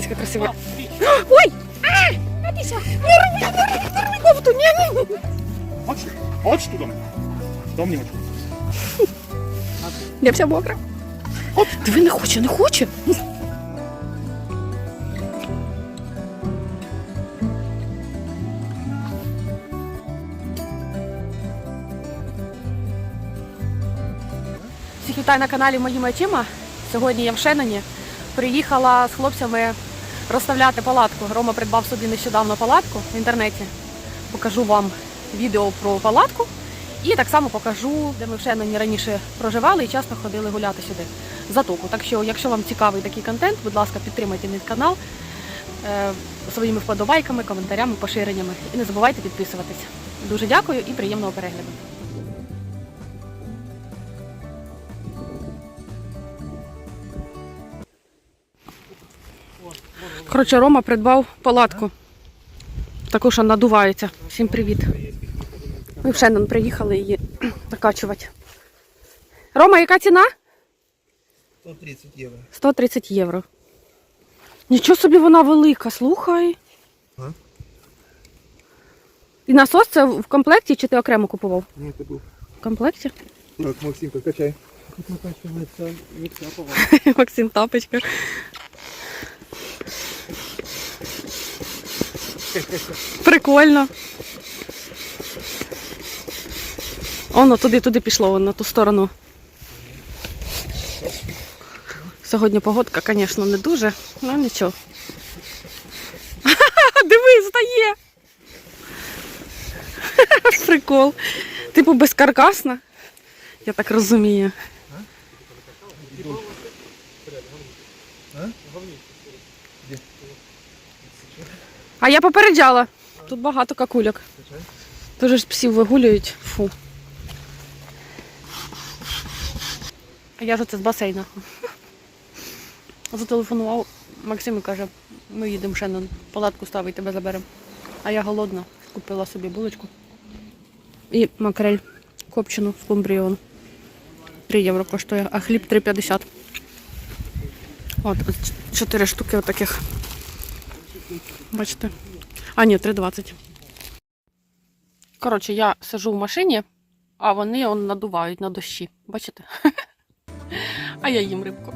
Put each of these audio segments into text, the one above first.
Дивіться, красиво. Ой! А! Не роби, не роби, не роби кофту! Ні, ні, ні. Хочеш? Хочеш туди? Дом не хочу. Я вся мокра. От, диви, не хоче, не хоче. Всіх вітаю на каналі Моїми очима. Сьогодні я в Шеноні. Приїхала з хлопцями розставляти палатку. Рома придбав собі нещодавно палатку в інтернеті. Покажу вам відео про палатку. І так само покажу, де ми в Шеноні раніше проживали і часто ходили гуляти сюди. Затоку. Так що, якщо вам цікавий такий контент, будь ласка, підтримайте мій канал е, своїми вподобайками, коментарями, поширеннями. І не забувайте підписуватись. Дуже дякую і приємного перегляду. Коротше, Рома придбав палатку. Таку, що надувається. Всім привіт. Ми в Шеннон приїхали її накачувати. Рома, яка ціна? 130 євро. 130 євро. Нічого собі вона велика, слухай. А? І насос це в комплекті чи ти окремо купував? Ні, це був. В комплекті? Так, Максимка, качай. Максим тапочка. Прикольно. Оно туди, туди пішло, воно, на ту сторону. Сьогодні погодка, звісно, не дуже, але нічого. Диви, стає. Прикол. Типу безкаркасна, я так розумію. А я попереджала. Тут багато какульок. Дуже ж псів вигулюють. Фу. А я ж оце з басейна. Зателефонував Максим і каже, ми їдемо ще на палатку ставити, тебе заберемо. А я голодна, купила собі булочку. І макрель копчену з кумбріон. 3 євро коштує, а хліб 3,50. От, ось чотири штуки отаких. Бачите? А, ні, 3,20. Коротше, я сижу в машині, а вони он надувають на дощі. Бачите? А я їм рибку.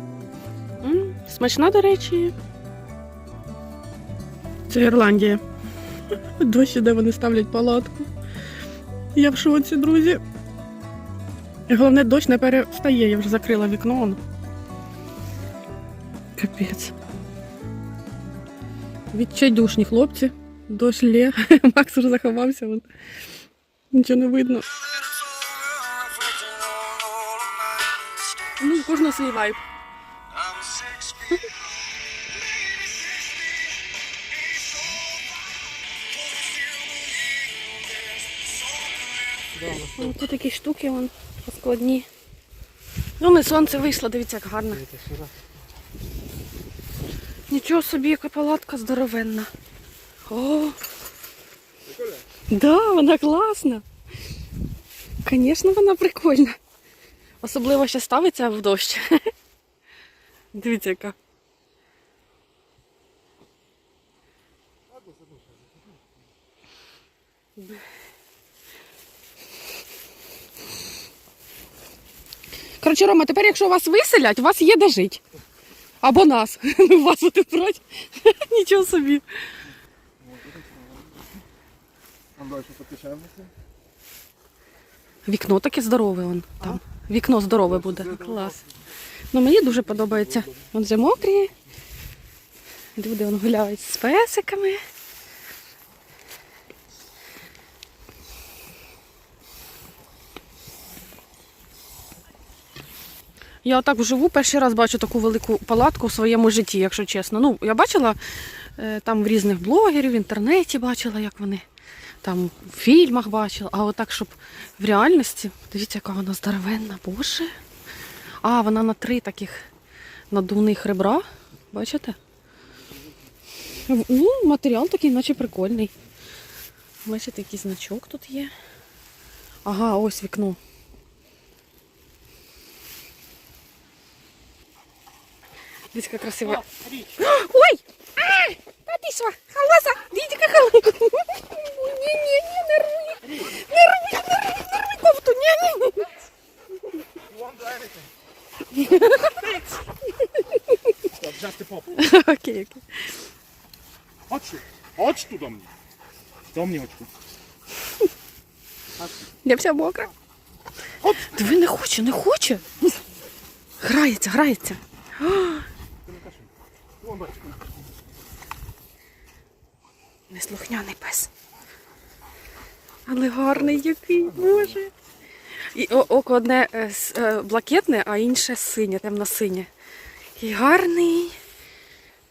М, Смачна, до речі. Це Ірландія. Дощі, де вони ставлять палатку. Я в шоці, друзі. І головне, дощ не перестає, я вже закрила вікно. Капець. Відчайдушні хлопці. Дощ лє. Макс вже заховався. Вон. Нічого не видно. Ну, кожного свій вайб. Вон Тут такі штуки вон, складні. Ну, не сонце вийшло, дивіться, як гарно. Нічого собі, яка палатка здоровенна. О! Да, вона класна. Звісно, вона прикольна. Особливо ще ставиться в дощ. Дивіться, яка. Коротше, Рома, тепер, якщо вас виселять, у вас є де жити. Або нас. Ну, вас брати. Нічого собі. Далі покачаємося. Вікно таке здорове он там. Вікно здорове буде. Клас. Ну мені дуже подобається. Вон вже мокрі. Люди вон гуляють з песиками. Я отак живу, перший раз бачу таку велику палатку в своєму житті, якщо чесно. Ну, я бачила е, там в різних блогерів, в інтернеті бачила, як вони там в фільмах бачила, а отак, щоб в реальності, дивіться, яка вона здоровенна, боже. А, вона на три таких надувних ребра. Бачите? Ну, матеріал такий, наче прикольний. Бачите, який значок тут є. Ага, ось вікно. Дивіться, яка красива. Ой! А! вийшла. Халаса, дідька халаса. Ні, ні, ні, не рви. Не рви, не рви, не рви кофту. A pop. Окей, окей. Chodź tu. Chodź tu do mnie. Do mnie chodź tu. Я вся мокра. Диви, не хоче, не хоче. Грається, грається. Неслухняний пес. Але гарний який, боже. І око одне е, е, блакитне, а інше синє, темно-синє. І гарний. По сути, реально классическая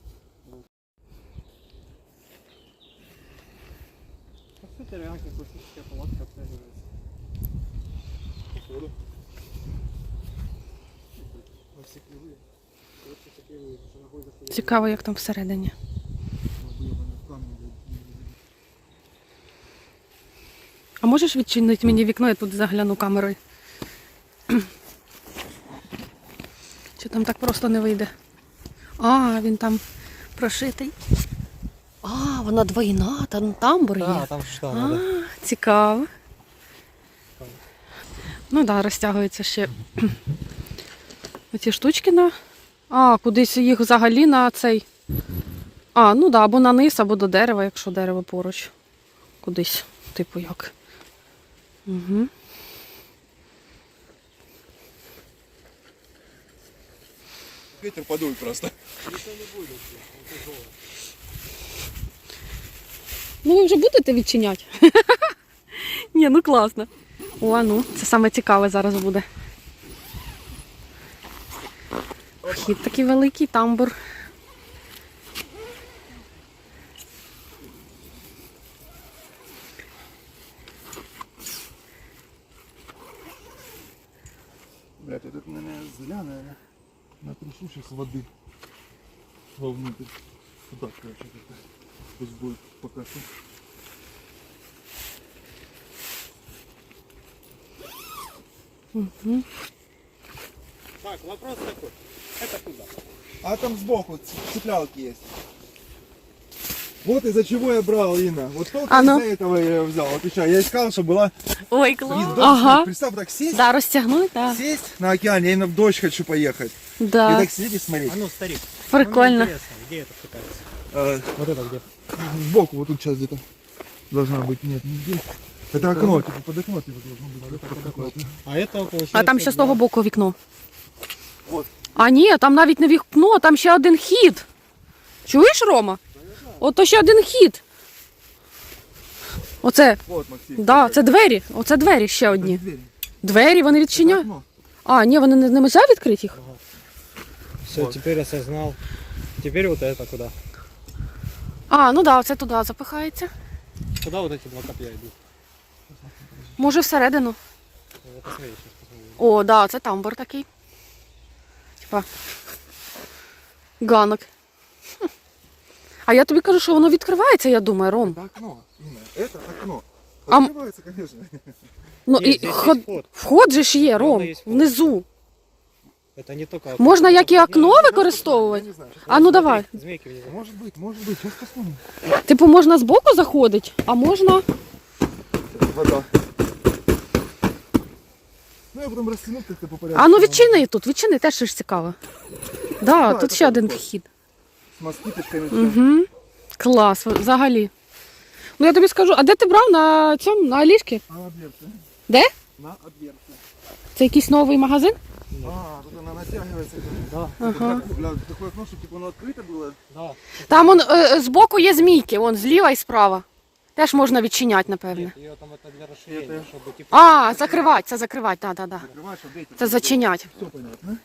палатка обтягивается. Походу. Во все кривые. Вот все кривые, что ногой заходит. Цікаво, як там всередині. А можеш відчинити мені вікно, я тут загляну камерою. Чи там так просто не вийде? А, він там прошитий. А, вона двойна, там тамбур є. Да, там что А, цікаво. Ну так, да, розтягується ще оці штучки на. А, кудись їх взагалі на цей. А, ну так, да, або на низ, або до дерева, якщо дерево поруч. Кудись, типу як. Угу. Ветер подует просто. Ну ви вже будете відчиняти? Ні, ну класно. О, ну, це саме цікаве зараз буде. Вхід такий великий, тамбур. Блять, этот, наверное, зря, наверное. Натрушу сейчас воды. Вовнутрь. Туда, короче, как-то. Пусть будет пока что. Так, вопрос такой. Это куда? А там сбоку цеплялки есть. Вот из-за чего я брал, Инна. Вот только А ну. из-за этого я ее взял. Вот еще, я искал, чтобы была Ой, вид клас. дождь. Ага. Представь, так сесть, Да, розтягнуть, так. сесть на океане, я именно в дождь хочу поехать. И Да. так сидеть и смотреть. А ну, старик, Прикольно. интересно, где это шикарится? А, Вот это где? сбоку, вот тут сейчас где-то должна быть. Нет, не здесь. Это окно, типа под окно типа, должно быть. Под окно. А это получается... А там ще з для- того боку вікно. От. А ні, там навіть не вікно, там ще один хід. Чуєш, Рома? Ото ще один хід. Оце, Вот, Максим. да, це двері. Оце двері ще одні. Двери. Двері вони відчиняють. Окно. А, ні, вони не, не можна відкрити їх? Все, теперь осознал. Теперь вот это куда? А, ну да, це туди запихається. Куда вот эти два копья идут? Може всередину. Ну, Посмотри, сейчас посмотрим. О, да, це тамбур такий. Типа. Ганок. Хм. А я тобі кажу, що воно відкривається, я думаю, Ром. Это окно, Инна. Это окно. А м- Открывается, конечно. Ну Нет, і здесь ход... есть вход. вход же ж є, Явно Ром, є вход. внизу. Это не только... Можна як і окно Я використовувати. не знаю. А ну давай. Змейки внизу. Может быть, может быть. Сейчас посмотрим. Типу можна збоку заходити, а можна. Вода. Ну, я потом растяну как-то по порядку. А ну відчини тут, відчини, теж ж цікаво. Да, Да, тут це ще один прикольно. вхід. С москиточками. Угу. Клас, взагалі. Ну я тобі скажу, а де ти брав на цьому, на Алішки? А на дверце? Де? На дверце. Це якийсь новий магазин? А, тут она натягивается. Да, Ага. Бля, такое окно, чтобы типа оно открыто было. да. Там он, е, збоку є змійки, вон зліва і справа. Теж можна відчиняти, напевне. Нет, ее там это для расширения, Это- чтобы типа... А, закривати, це закривати, так, так, так. Закрываешь, чтобы ветер. Це зачинять. Все понятно.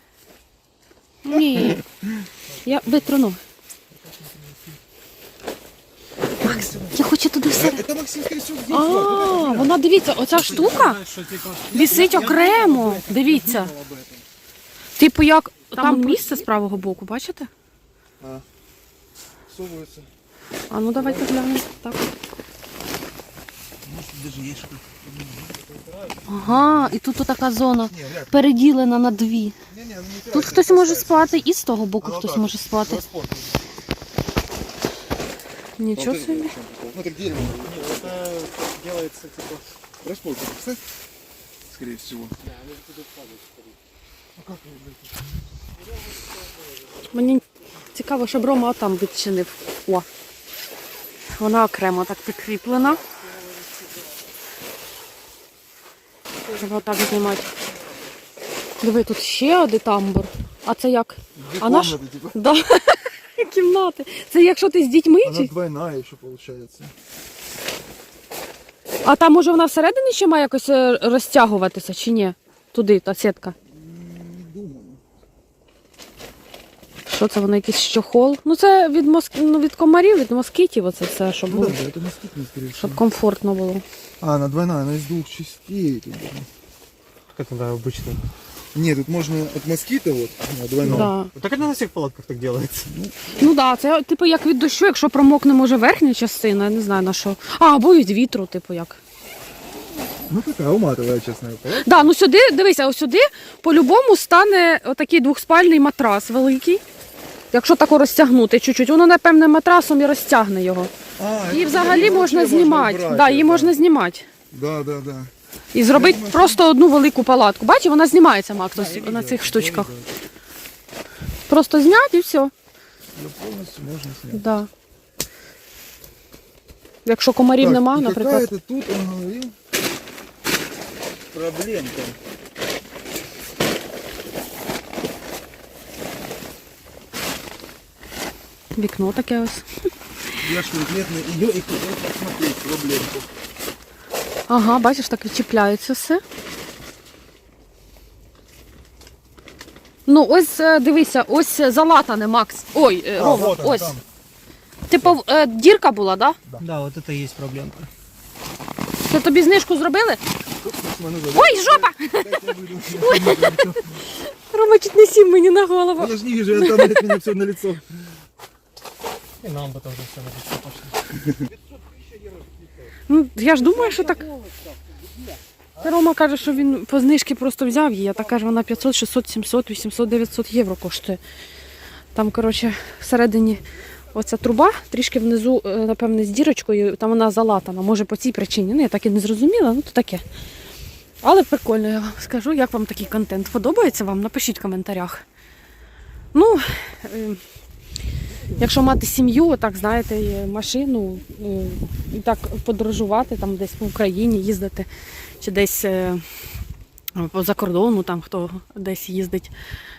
Ні. Я витрону. Макс, я хочу туди все. Это Максим, скорее всего, здесь. А, вот. вона дивіться, оця штука Что типа... вісить окремо. Дивіться. Типу як там місце з правого боку, бачите? Всовывается. А ну давайте глянемо. Так. Ага, і тут така зона переділена на дві. Ну Тут хтось може спати, і з того боку хтось може спати. Нічого собі. Ну так дерево. Не, это делается типа... Распор, кстати, скорее всего. Мені цікаво, щоб Рома там відчинив. О. Вона окремо так прикріплена. Треба отак знімати. Диви, тут ще один тамбур. А це як? А наш? комнаты. Да. Кімнати. Це якщо ти з дітьми Она чи? двойная еще получается. А там може вона всередині ще має якось е, розтягуватися чи ні? Туди, та сітка. Не думаю. Що це воно якийсь щохол? Ну це від моск... ну, від комарів, від москітів, оце все, щоб Ну було. да, это москитный, скорее всего. Щоб комфортно було. А, она двойная, она из двух частей. тут. Как это обычно? Нет, тут можно от москита вот, а, двойного. Да. Вот так это на всех палатках так делается. Ну так, да, це типу як від дощу, якщо промокне може верхня частина, я не знаю на що. А, або від вітру, типу як. Ну такая уматовая, честно говоря. Да, ну сюди, дивися, ось сюди по-любому стане отакий двохспальний матрас великий. Якщо тако розтягнути чуть-чуть, воно напевне матрасом і розтягне його. А, І взагалі можна знімати. убрать Да, її можна знімати. Да, да, да. І зробити думаю, просто одну велику палатку. Бачиш, вона знімається, Макс, ось на цих штучках. Просто зняти і все. Ее полностью можно снять. Да. Якщо комарів Так, нема, наприклад. какая-то тут, он говорил, проблемка. Вікно таке ось. Я ж конкретно ее и хотел посмотреть проблемку. Ага, бачиш, так відчіпляється все. Ну, ось е, дивися, ось залатане, Макс. Ой, е, Рома, вот он ось. там. Типу, е, дірка була, так? Да? Да, вот это и есть проблемка. Це тобі знижку зробили? Ой, жопа! Рома чуть не сів мені на голову. Я же не вижу, я там от меня все на лицо. И нам бы тоже все на лицо пошло. Ну, я ж думаю, що так. Рома каже, що він по знижці просто взяв її, а так каже, вона 500, 600, 700, 800, 900 євро коштує. Там, коротше, всередині оця труба, трішки внизу, е, напевне, з дірочкою, там вона залатана. Може по цій причині. Ну, я так і не зрозуміла, ну то таке. Але прикольно, я вам скажу, як вам такий контент подобається вам, напишіть в коментарях. Ну, е, якщо мати сім'ю, так знаєте, машину, е, і так подорожувати там десь по Україні, їздити, чи десь е, за кордону, там хто десь їздить,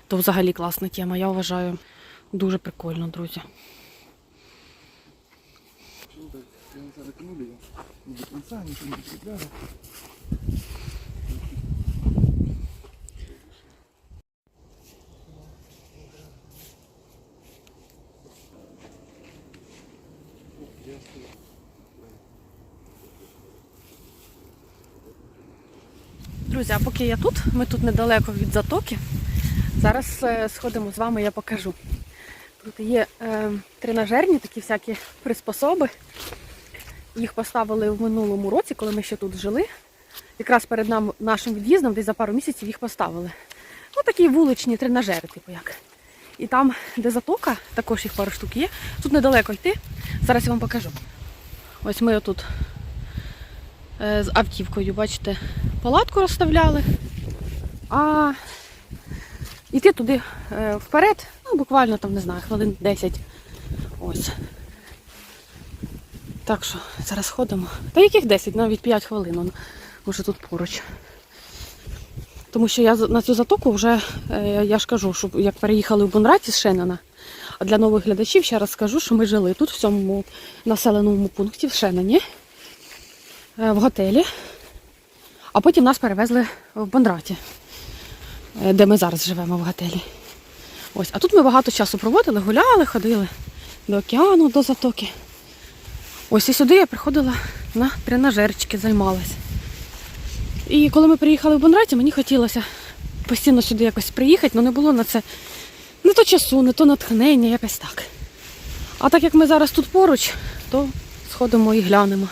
то взагалі класна тема. Я вважаю дуже прикольно, друзі. Закинули ее. Не до конца, ничего не Друзі, а поки я тут, ми тут недалеко від затоки. Зараз е, сходимо з вами, я покажу. Тут є е, тренажерні такі всякі приспособи. Їх поставили в минулому році, коли ми ще тут жили. Якраз перед нам, нашим від'їздом, десь за пару місяців їх поставили. Ну, такі вуличні тренажери, типу як. І там, де затока, також їх пару штук є. Тут недалеко йти. Зараз я вам покажу. Ось ми отут е, з автівкою, бачите, палатку розставляли. А йти туди е, вперед, ну буквально там, не знаю, хвилин 10. Ось. Так що зараз ходимо. Та яких 10, навіть 5 хвилин, он, може тут поруч. Тому що я на цю затоку вже, е, я ж кажу, що як переїхали в Бунраті з Шенена, а для нових глядачів ще раз скажу, що ми жили тут, в цьому населеному пункті в Шенені, е, в готелі. А потім нас перевезли в Бондраті, е, де ми зараз живемо в готелі. Ось, а тут ми багато часу проводили, гуляли, ходили до океану, до затоки. Ось і сюди я приходила на тренажерчики, займалась. І коли ми приїхали в Бонраті, мені хотілося постійно сюди якось приїхати, але не було на це не то часу, не то натхнення, якось так. А так як ми зараз тут поруч, то сходимо і глянемо,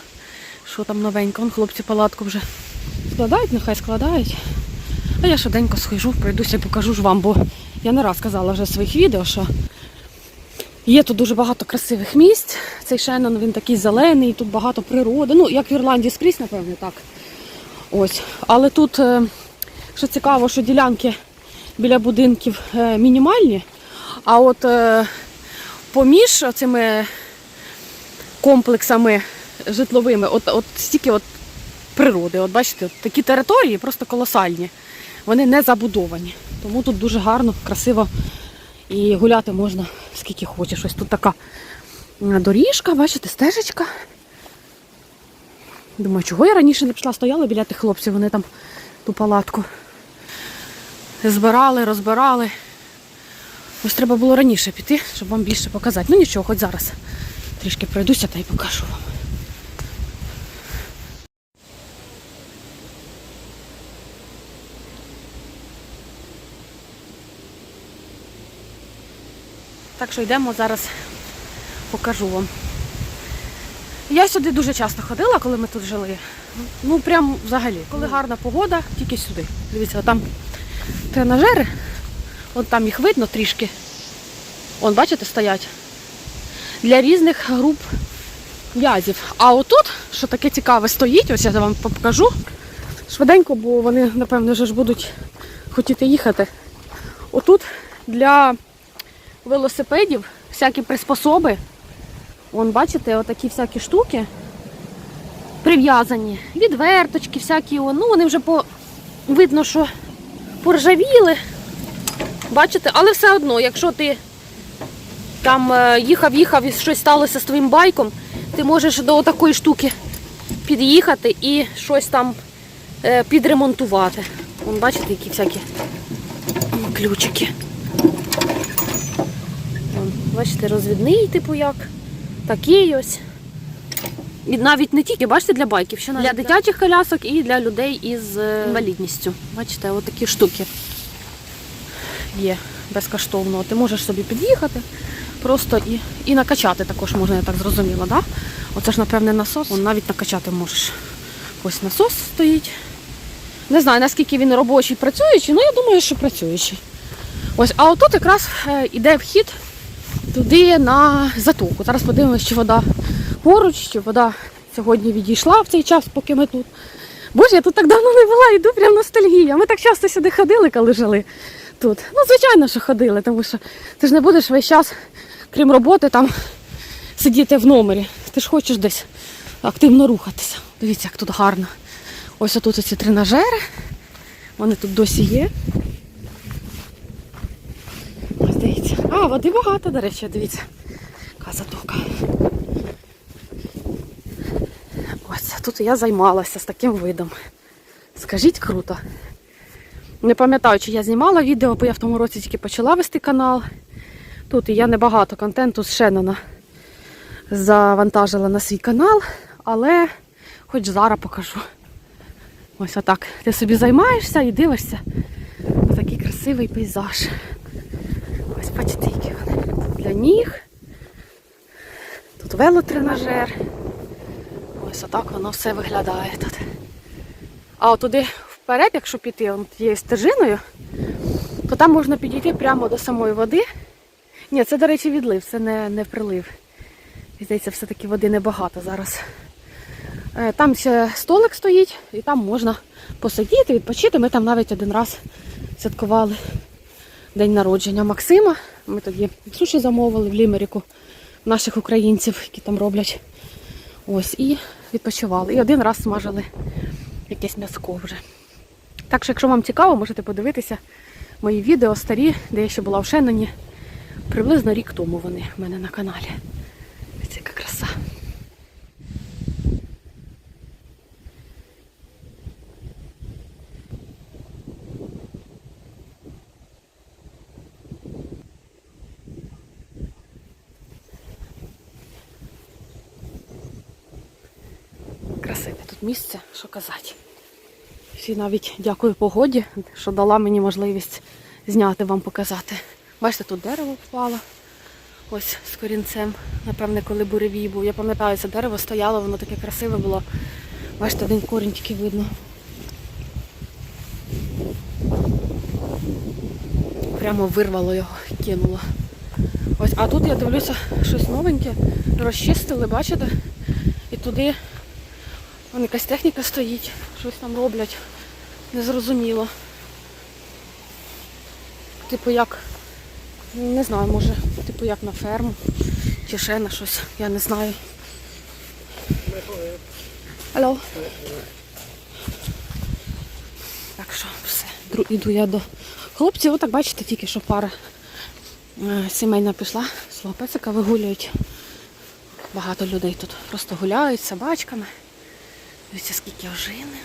що там новенько. Вон хлопці палатку вже складають, нехай складають. А я швиденько схожу, пройдуся покажу ж вам, бо я не раз казала вже в своїх відео, що є тут дуже багато красивих місць. Цей Шеннон, він такий зелений, тут багато природи. Ну, як в Ірландії скрізь, напевно, так. Ось. Але тут, е, що цікаво, що ділянки біля будинків е, мінімальні, а от е, поміж цими комплексами житловими, от, от стільки от природи. От бачите, от такі території просто колосальні. Вони не забудовані. Тому тут дуже гарно, красиво і гуляти можна скільки хочеш. Ось тут така доріжка, бачите, стежечка. Думаю, чого я раніше не пішла, стояла біля тих хлопців, вони там ту палатку збирали, розбирали. Ось треба було раніше піти, щоб вам більше показати. Ну нічого, хоч зараз трішки пройдуся та й покажу вам. Так що йдемо зараз, покажу вам. Я сюди дуже часто ходила, коли ми тут жили. Ну прям взагалі. Коли гарна погода, тільки сюди. Дивіться, там тренажери. От там їх видно трішки. Вон, бачите, стоять. Для різних груп в'язів. А отут, що таке цікаве, стоїть, ось я вам покажу. Швиденько, бо вони, напевно, вже ж будуть хотіти їхати. Отут для велосипедів всякі приспособи. Вон, бачите, отакі всякі штуки прив'язані. Відверточки, всякі. Ну, вони вже по видно, що поржавіли. Бачите, але все одно, якщо ти там е, їхав, їхав і щось сталося з твоїм байком, ти можеш до такої штуки під'їхати і щось там е, підремонтувати. Вон, бачите, які всякі ключики. Бачите, розвідний, типу як. Такий ось. І навіть не тільки, бачите, для байків, ще для дитячих колясок і для людей із е, інвалідністю. Бачите, от такі штуки є безкоштовно. Ти можеш собі під'їхати просто і, і накачати також можна, я так зрозуміла, да? Оце ж, напевне, насос. Вон навіть накачати можеш. Ось насос стоїть. Не знаю, наскільки він робочий, працюючий, ну я думаю, що працюючий. Ось, а отут якраз е, іде вхід туди на затоку. Зараз подивимося, чи вода поруч, чи вода сьогодні відійшла в цей час, поки ми тут. Боже, я тут так давно не була, йду прям ностальгія. Ми так часто сюди ходили, коли жили тут. Ну, звичайно, що ходили, тому що ти ж не будеш весь час, крім роботи, там сидіти в номері. Ти ж хочеш десь активно рухатися. Дивіться, як тут гарно. Ось отут ці тренажери. Вони тут досі є. Ось дивіться. А, води багато, до речі, дивіться. Яка затока. Ось тут я займалася з таким видом. Скажіть круто. Не пам'ятаю, чи я знімала відео, бо я в тому році тільки почала вести канал. Тут я небагато контенту з Шеннона завантажила на свій канал, але хоч зараз покажу. Ось отак. Ти собі займаєшся і дивишся такий красивий пейзаж. Бачите, які вони. Для ніг. Тут велотренажер. Ось отак воно все виглядає тут. А от туди вперед, якщо піти он тією стежиною, то там можна підійти прямо до самої води. Ні, це, до речі, відлив, це не, не прилив. Здається, все-таки води небагато зараз. Е, Там ще столик стоїть, і там можна посидіти, відпочити. Ми там навіть один раз святкували день народження Максима. Ми тоді суші замовили в Лімеріку наших українців, які там роблять. Ось, і відпочивали. І один раз смажили якесь м'язко вже. Так що, якщо вам цікаво, можете подивитися мої відео старі, де я ще була в Шенноні. Приблизно рік тому вони в мене на каналі. Ось яка краса. Красиве тут місце, що казати. Всі навіть дякую погоді, що дала мені можливість зняти вам показати. Бачите, тут дерево впало. Ось з корінцем. Напевне, коли буревій був. Я пам'ятаю, це дерево стояло, воно таке красиве було. Бачите, один корінь тільки видно. Прямо вирвало його, кинуло. Ось, а тут я дивлюся щось новеньке, розчистили, бачите? І туди якась техніка стоїть, щось там роблять. Незрозуміло. Типу як, не знаю, може, типу як на ферму чи ще на щось, я не знаю. Алло. Так що все. Іду я до хлопців. Отак бачите, тільки що пара е, сімейна пішла, свого песика вигулюють. Багато людей тут просто гуляють з собачками. Дивіться, скільки ожини.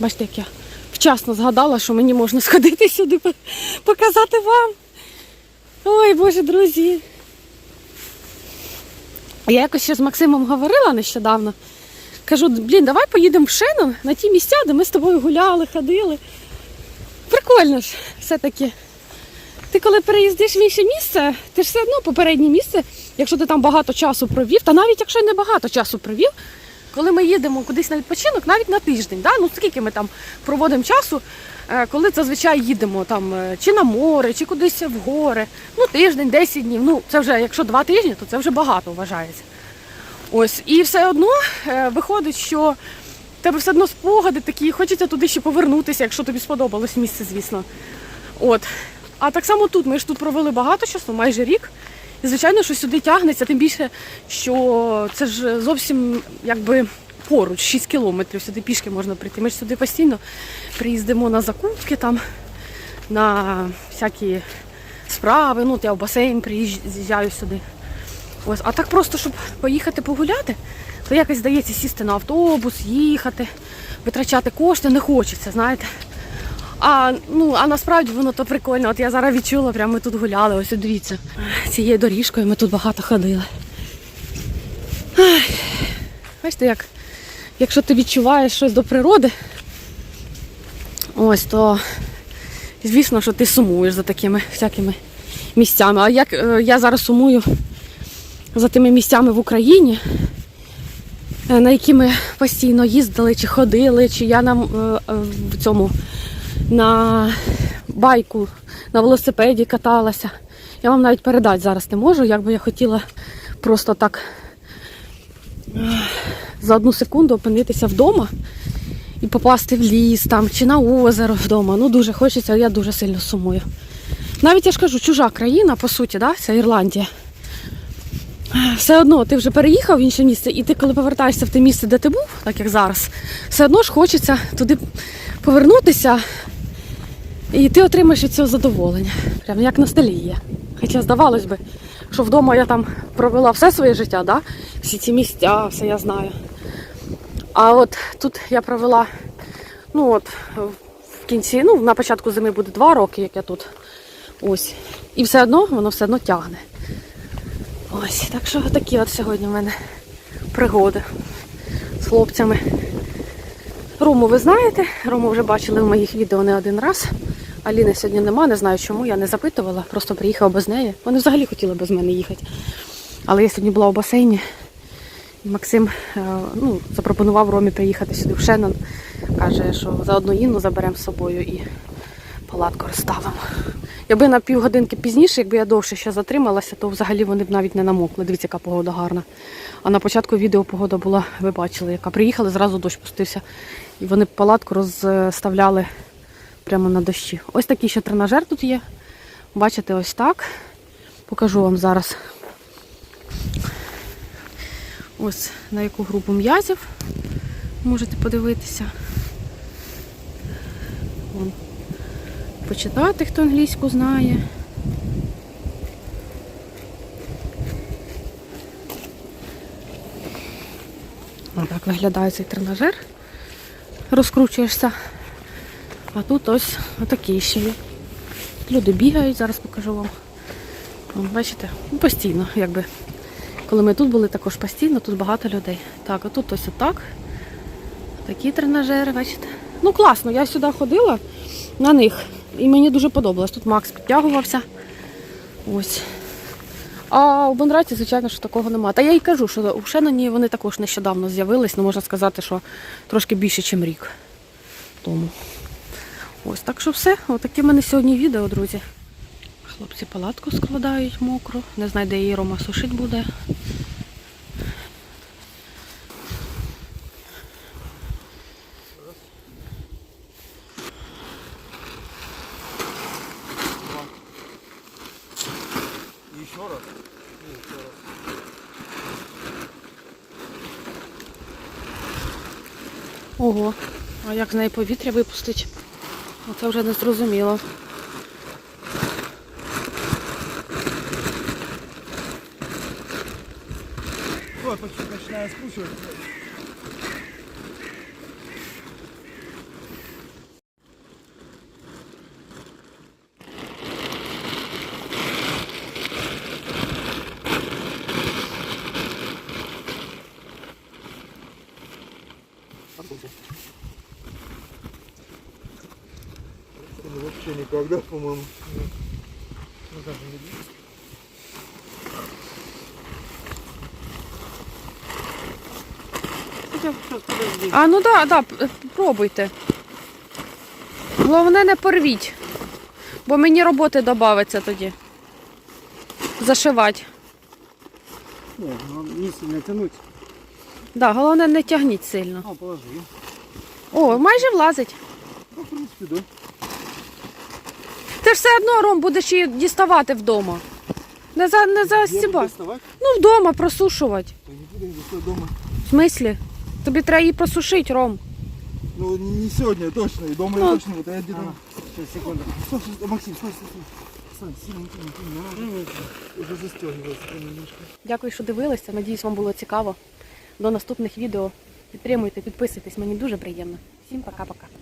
Бачите, як я вчасно згадала, що мені можна сходити сюди показати вам. Ой, Боже, друзі. Я якось ще з Максимом говорила нещодавно. Кажу, блін, давай поїдемо в Шенон на ті місця, де ми з тобою гуляли, ходили. Прикольно ж все-таки. Ти коли переїздиш в інше місце, ти ж все одно попереднє місце, якщо ти там багато часу провів, та навіть якщо не багато часу провів, коли ми їдемо кудись на відпочинок, навіть на тиждень, да? ну скільки ми там проводимо часу, е, коли зазвичай їдемо там е, чи на море, чи кудись в гори, ну тиждень, 10 днів. Ну це вже якщо два тижні, то це вже багато вважається. Ось, і все одно е, виходить, що в тебе все одно спогади такі, хочеться туди ще повернутися, якщо тобі сподобалось місце, звісно. От. А так само тут ми ж тут провели багато часу, майже рік. І звичайно, що сюди тягнеться, тим більше, що це ж зовсім якби поруч, 6 кілометрів, сюди пішки можна прийти. Ми ж сюди постійно приїздимо на закупки, там, на всякі справи. Ну, я в басейн приїжджаю сюди. Ось, а так просто, щоб поїхати погуляти, то якось здається сісти на автобус, їхати, витрачати кошти не хочеться, знаєте. А, ну, а насправді воно то прикольно. От я зараз відчула, прямо ми тут гуляли, ось от дивіться. Цією доріжкою ми тут багато ходили. Бачите, як, якщо ти відчуваєш щось до природи, ось то звісно, що ти сумуєш за такими всякими місцями. А як е, я зараз сумую за тими місцями в Україні, е, на які ми постійно їздили, чи ходили, чи я нам е, в цьому на байку, на велосипеді каталася. Я вам навіть передати зараз не можу, як би я хотіла просто так е, за одну секунду опинитися вдома і попасти в ліс там чи на озеро вдома. Ну дуже хочеться, я дуже сильно сумую. Навіть я ж кажу, чужа країна, по суті, да? це Ірландія. Все одно ти вже переїхав в інше місце, і ти, коли повертаєшся в те місце, де ти був, так як зараз, все одно ж хочеться туди повернутися, і ти отримаєш від цього задоволення. Прям як ностальгія. Хоча здавалось би, що вдома я там провела все своє життя, да? всі ці місця, все я знаю. А от тут я провела, ну от в кінці, ну на початку зими буде два роки, як я тут. Ось. І все одно воно все одно тягне. Ось, так що такі от сьогодні в мене пригоди з хлопцями. Рому ви знаєте, Рому вже бачили в моїх відео не один раз. Аліни сьогодні нема, не знаю чому, я не запитувала, просто приїхав без неї. Вони взагалі хотіли без мене їхати. Але я сьогодні була в басейні. І Максим е, ну, запропонував Ромі приїхати сюди в Шеннон. Каже, що заодно Інну заберемо з собою і палатку розставимо. Якби на півгодинки пізніше, якби я довше ще затрималася, то взагалі вони б навіть не намокли. Дивіться, яка погода гарна. А на початку відео погода була, ви бачили, яка приїхали, зразу дощ пустився. І вони палатку розставляли прямо на дощі. Ось такий ще тренажер тут є. Бачите, ось так. Покажу вам зараз. Ось на яку групу м'язів можете подивитися. Вон. Почитати, хто англійську знає. Отак виглядає цей тренажер. Розкручуєшся. А тут ось отакий ще є. Люди бігають, зараз покажу вам. Бачите, постійно, якби. Коли ми тут були, також постійно, тут багато людей. Так, а тут ось отак. Такі тренажери, бачите. Ну класно, я сюди ходила на них. І мені дуже подобалось. Тут Макс підтягувався. Ось. А у Бонраті, звичайно, що такого нема. Та я й кажу, що у Шеноні вони також нещодавно з'явились, ну можна сказати, що трошки більше, ніж рік тому. Ось так що все. Отаке в мене сьогодні відео, друзі. Хлопці палатку складають мокру. Не знаю, де її Рома сушить буде. И еще раз. Ого, а як з неї повітря випустить? Оце вже не зрозуміло. Ой, почти начинаю скручивать. А ну да, да, пробуйте. Головне не порвіть, бо мені роботи додається тоді. Зашивати. Не, ну, не сильно тянуть. Да, головне не тягніть сильно. А, положи. О, майже влазить. Ну, в принципе, да. Ти ж все одно, Ром, будеш її діставати вдома. Не за не Где застібай. Ну, вдома просушувати. Я не буду их достать дома. В смислі? Тобі треба її просушити, Ром. Ну, не сьогодні, точно. І дома Ну. я точно. Вот я где-то... Сейчас, секунду. Стой, стой, Максим, стой, стой, стой. Сильно не тяни, тяни, немножко. Дякую, що дивилися. Надіюсь, вам було цікаво. До наступних відео. Підтримуйте, підписуйтесь, мені дуже приємно. Всім пока-пока.